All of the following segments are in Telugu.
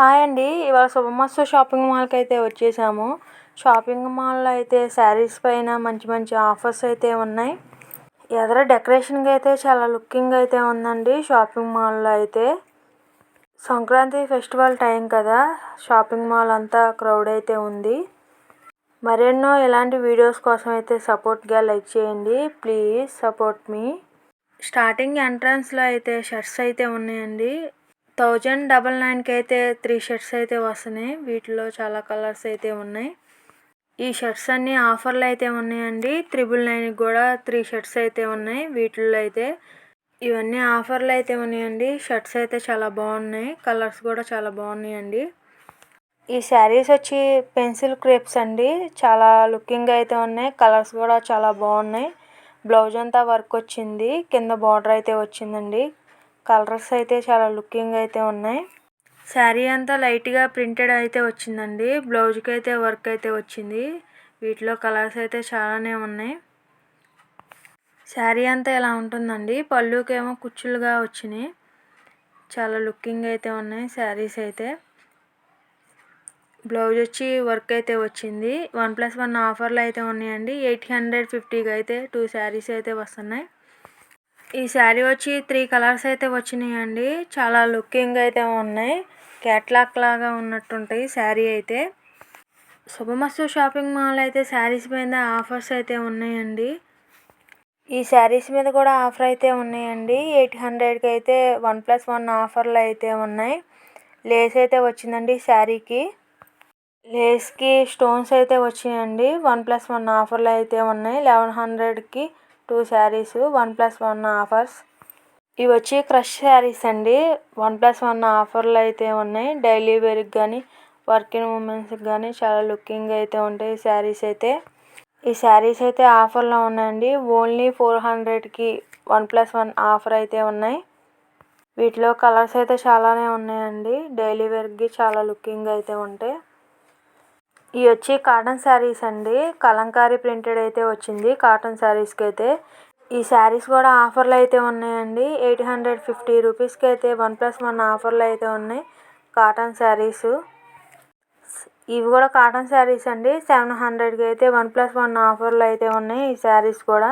హాయ్ అండి. ఇవాళ శుభమస్తు షాపింగ్ మాల్కి అయితే వచ్చేసాము. షాపింగ్ మాల్లో అయితే శారీస్ పైన మంచి మంచి ఆఫర్స్ అయితే ఉన్నాయి. ఎదర డెకరేషన్కి అయితే చాలా లుకింగ్ అయితే ఉందండి షాపింగ్ మాల్లో అయితే సంక్రాంతి ఫెస్టివల్ టైం కదా. షాపింగ్ మాల్ అంతా క్రౌడ్ అయితే ఉంది. మరెన్నో ఇలాంటి వీడియోస్ కోసం అయితే సపోర్ట్గా లైక్ చేయండి. ప్లీజ్ సపోర్ట్ మీ స్టార్టింగ్ ఎంట్రన్స్లో అయితే షర్ట్స్ అయితే ఉన్నాయండి. థౌజండ్ డబల్ నైన్కి అయితే త్రీ షర్ట్స్ అయితే వస్తున్నాయి. వీటిలో చాలా కలర్స్ అయితే ఉన్నాయి. ఈ షర్ట్స్ అన్నీ ఆఫర్లు అయితే ఉన్నాయండి. త్రిబుల్ నైన్కి కూడా త్రీ షర్ట్స్ అయితే ఉన్నాయి వీటిల్లో అయితే. ఇవన్నీ ఆఫర్లు అయితే ఉన్నాయండి. షర్ట్స్ అయితే చాలా బాగున్నాయి. కలర్స్ కూడా చాలా బాగున్నాయండి. ఈ శారీస్ వచ్చి పెన్సిల్ క్రేప్స్ అండి. చాలా లుకింగ్ అయితే ఉన్నాయి. కలర్స్ కూడా చాలా బాగున్నాయి. బ్లౌజ్ అంతా వర్క్ వచ్చింది. కింద బార్డర్ అయితే వచ్చిందండి. కలర్స్ అయితే చాలా లుకింగ్ అయితే ఉన్నాయి. శారీ అంతా లైట్గా ప్రింటెడ్ అయితే వచ్చిందండి. బ్లౌజ్కి అయితే వర్క్ అయితే వచ్చింది. వీటిలో కలర్స్ అయితే చాలానే ఉన్నాయి. శారీ అంతా ఇలా ఉంటుందండి? పళ్ళుకేమో కుచ్చులుగా వచ్చినాయి. చాలా లుకింగ్ అయితే ఉన్నాయి శారీస్ అయితే. బ్లౌజ్ వచ్చి వర్క్ అయితే వచ్చింది. వన్ ప్లస్ వన్ ఆఫర్లు అయితే ఉన్నాయండి. ఎయిట్ హండ్రెడ్ ఫిఫ్టీకి అయితే టూ శారీస్ అయితే వస్తున్నాయి. ఈ శారీ వచ్చి త్రీ కలర్స్ అయితే వచ్చినాయండి. చాలా లుకింగ్ అయితే ఉన్నాయి. క్యాట్లాక్ లాగా ఉన్నట్టుంటాయి శారీ అయితే. శుభమస్తు షాపింగ్ మాల్ అయితే శారీస్ మీద ఆఫర్స్ అయితే ఉన్నాయండి. ఈ శారీస్ మీద కూడా ఆఫర్ అయితే ఉన్నాయండి. ఎయిట్ హండ్రెడ్కి అయితే వన్ ప్లస్ వన్ ఆఫర్లు అయితే ఉన్నాయి. లేస్ అయితే వచ్చిందండి శారీకి. లేస్కి స్టోన్స్ అయితే వచ్చినాయండి. వన్ ప్లస్ వన్ ఆఫర్లు అయితే ఉన్నాయి. లెవెన్ హండ్రెడ్కి two saris one plus one offers. ఇవి వచ్చి క్రష్ శారీస్ అండి. వన్ ప్లస్ వన్ ఆఫర్లు అయితే ఉన్నాయి. డైలీ వేర్కి కానీ వర్కింగ్ ఉమెన్స్కి కానీ చాలా లుకింగ్ అయితే ఉంటాయి శారీస్ అయితే. ఈ శారీస్ అయితే ఆఫర్లో ఉన్నాయండి. ఓన్లీ ఫోర్ హండ్రెడ్కి వన్ ప్లస్ వన్ ఆఫర్ అయితే ఉన్నాయి. వీటిలో కలర్స్ అయితే చాలానే ఉన్నాయండి. డైలీ వేర్కి చాలా లుకింగ్ అయితే ఉంటాయి. ఇవి వచ్చి కాటన్ శారీస్ అండి. కలంకారీ ప్రింటెడ్ అయితే వచ్చింది. కాటన్ శారీస్కి అయితే ఈ శారీస్ కూడా ఆఫర్లు అయితే ఉన్నాయండి. ఎయిట్ హండ్రెడ్ ఫిఫ్టీ రూపీస్కి అయితే వన్ ప్లస్ వన్ ఆఫర్లు అయితే ఉన్నాయి. కాటన్ శారీస్. ఇవి కూడా కాటన్ శారీస్ అండి. సెవెన్ హండ్రెడ్కి అయితే వన్ ప్లస్ వన్ ఆఫర్లు అయితే ఉన్నాయి ఈ శారీస్ కూడా.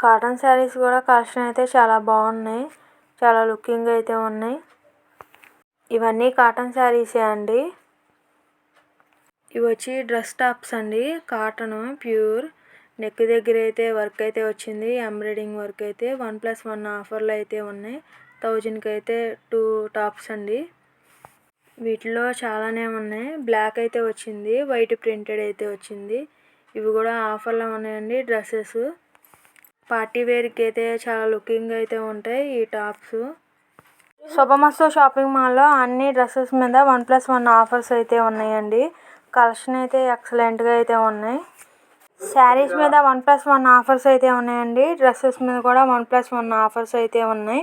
కాటన్ శారీస్ కూడా కలెక్షన్ అయితే చాలా బాగున్నాయి. చాలా లుకింగ్ అయితే ఉన్నాయి. ఇవన్నీ కాటన్ శారీసే అండి. ఇవి వచ్చి డ్రెస్ టాప్స్ అండి. Cotton pure. నెక్ దగ్గర అయితే వర్క్ అయితే వచ్చింది. ఎంబ్రాయిడింగ్ వర్క్ అయితే వన్ ప్లస్ వన్ ఆఫర్లు అయితే ఉన్నాయి. థౌజండ్కి అయితే టూ టాప్స్ అండి. వీటిలో చాలానే ఉన్నాయి. బ్లాక్ అయితే వచ్చింది. వైట్ ప్రింటెడ్ అయితే వచ్చింది. ఇవి కూడా ఆఫర్లో ఉన్నాయండి డ్రెస్సెస్. పార్టీ వేర్కి అయితే చాలా లుకింగ్ అయితే ఉంటాయి ఈ టాప్స్. శుభమస్తు షాపింగ్ మాల్లో అన్ని డ్రెస్సెస్ మీద వన్ ప్లస్ వన్ ఆఫర్స్ అయితే ఉన్నాయండి. కలెక్షన్ అయితే ఎక్సలెంట్గా అయితే ఉన్నాయి. శారీస్ మీద వన్ ప్లస్ వన్ ఆఫర్స్ అయితే ఉన్నాయండి. డ్రెస్సెస్ మీద కూడా వన్ ప్లస్ వన్ ఆఫర్స్ అయితే ఉన్నాయి.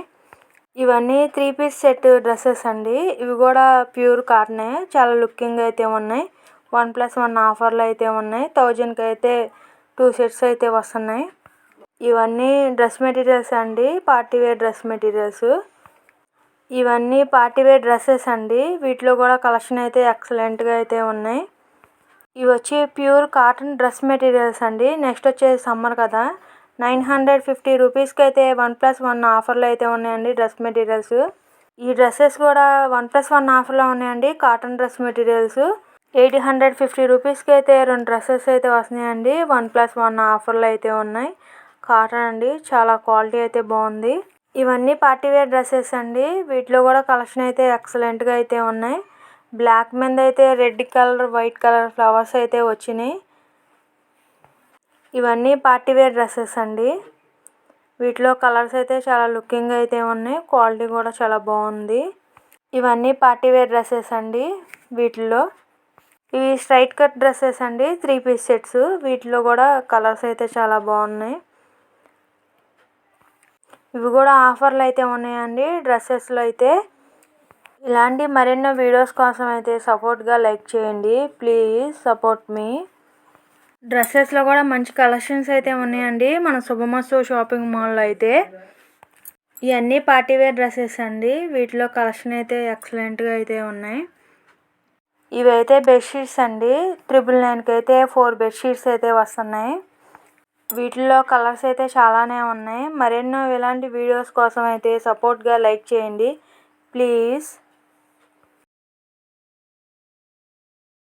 ఇవన్నీ త్రీ పీస్ సెట్ డ్రెస్సెస్ అండి. ఇవి కూడా ప్యూర్ కాటనే. చాలా లుకింగ్ అయితే ఉన్నాయి. వన్ ప్లస్ వన్ ఆఫర్లు అయితే ఉన్నాయి. థౌజండ్కి అయితే టూ సెట్స్ అయితే వస్తున్నాయి. ఇవన్నీ డ్రెస్ మెటీరియల్స్ అండి. Party wear dress materials. ఇవన్నీ పార్టీ వేర్ డ్రెస్సెస్ అండి. వీటిలో కూడా కలెక్షన్ అయితే ఎక్సలెంట్గా అయితే ఉన్నాయి. ఇవి వచ్చి ప్యూర్ కాటన్ డ్రెస్ మెటీరియల్స్ అండి. నెక్స్ట్ వచ్చేసి సమ్మర్ కదా. నైన్ హండ్రెడ్ ఫిఫ్టీ రూపీస్కి అయితే వన్ ప్లస్ వన్ ఆఫర్లో అయితే ఉన్నాయండి డ్రెస్ మెటీరియల్స్. ఈ డ్రెస్సెస్ కూడా వన్ ప్లస్ వన్ ఆఫర్లో ఉన్నాయండి cotton dress materials. Eight hundred fifty రూపీస్కి అయితే రెండు డ్రెస్సెస్ అయితే వస్తున్నాయండి. వన్ ప్లస్ వన్ ఆఫర్లో అయితే ఉన్నాయి. కాటన్ అండి చాలా క్వాలిటీ అయితే బాగుంది. ఇవన్నీ పార్టీవేర్ డ్రెస్సెస్ అండి. వీటిలో కూడా కలెక్షన్ అయితే ఎక్సలెంట్గా అయితే ఉన్నాయి. బ్లాక్ మీద అయితే red colour white colour flowers అయితే వచ్చినాయి. ఇవన్నీ పార్టీ వేర్ డ్రెస్సెస్ అండి. వీటిలో కలర్స్ అయితే చాలా లుకింగ్ అయితే ఉన్నాయి. క్వాలిటీ కూడా చాలా బాగుంది. ఇవన్నీ పార్టీ వేర్ డ్రెస్సెస్ అండి వీటిలో. ఇవి స్ట్రైట్ కట్ డ్రెస్సెస్ అండి త్రీ పీస్ సెట్స్. వీటిలో కూడా కలర్స్ అయితే చాలా బాగున్నాయి. ఇవి కూడా ఆఫర్లు అయితే ఉన్నాయండి. డ్రెస్సెస్లో అయితే ఇలాంటి మరెన్నో వీడియోస్ కోసం అయితే సపోర్ట్గా లైక్ చేయండి. ప్లీజ్ సపోర్ట్ మీ. డ్రెస్సెస్లో కూడా మంచి కలెక్షన్స్ అయితే ఉన్నాయండి. మన శుభమస్తు షాపింగ్ మాల్లో అయితే. ఇవన్నీ పార్టీవేర్ డ్రెస్సెస్ అండి. వీటిలో కలెక్షన్ అయితే ఎక్సలెంట్గా అయితే ఉన్నాయి. ఇవైతే బెడ్షీట్స్ అండి. ట్రిపుల్ నైన్కి అయితే ఫోర్ బెడ్షీట్స్ అయితే వస్తున్నాయి. వీటిల్లో కలర్స్ అయితే చాలానే ఉన్నాయి. మరెన్నో ఇలాంటి వీడియోస్ కోసం అయితే సపోర్ట్గా లైక్ చేయండి. ప్లీజ్.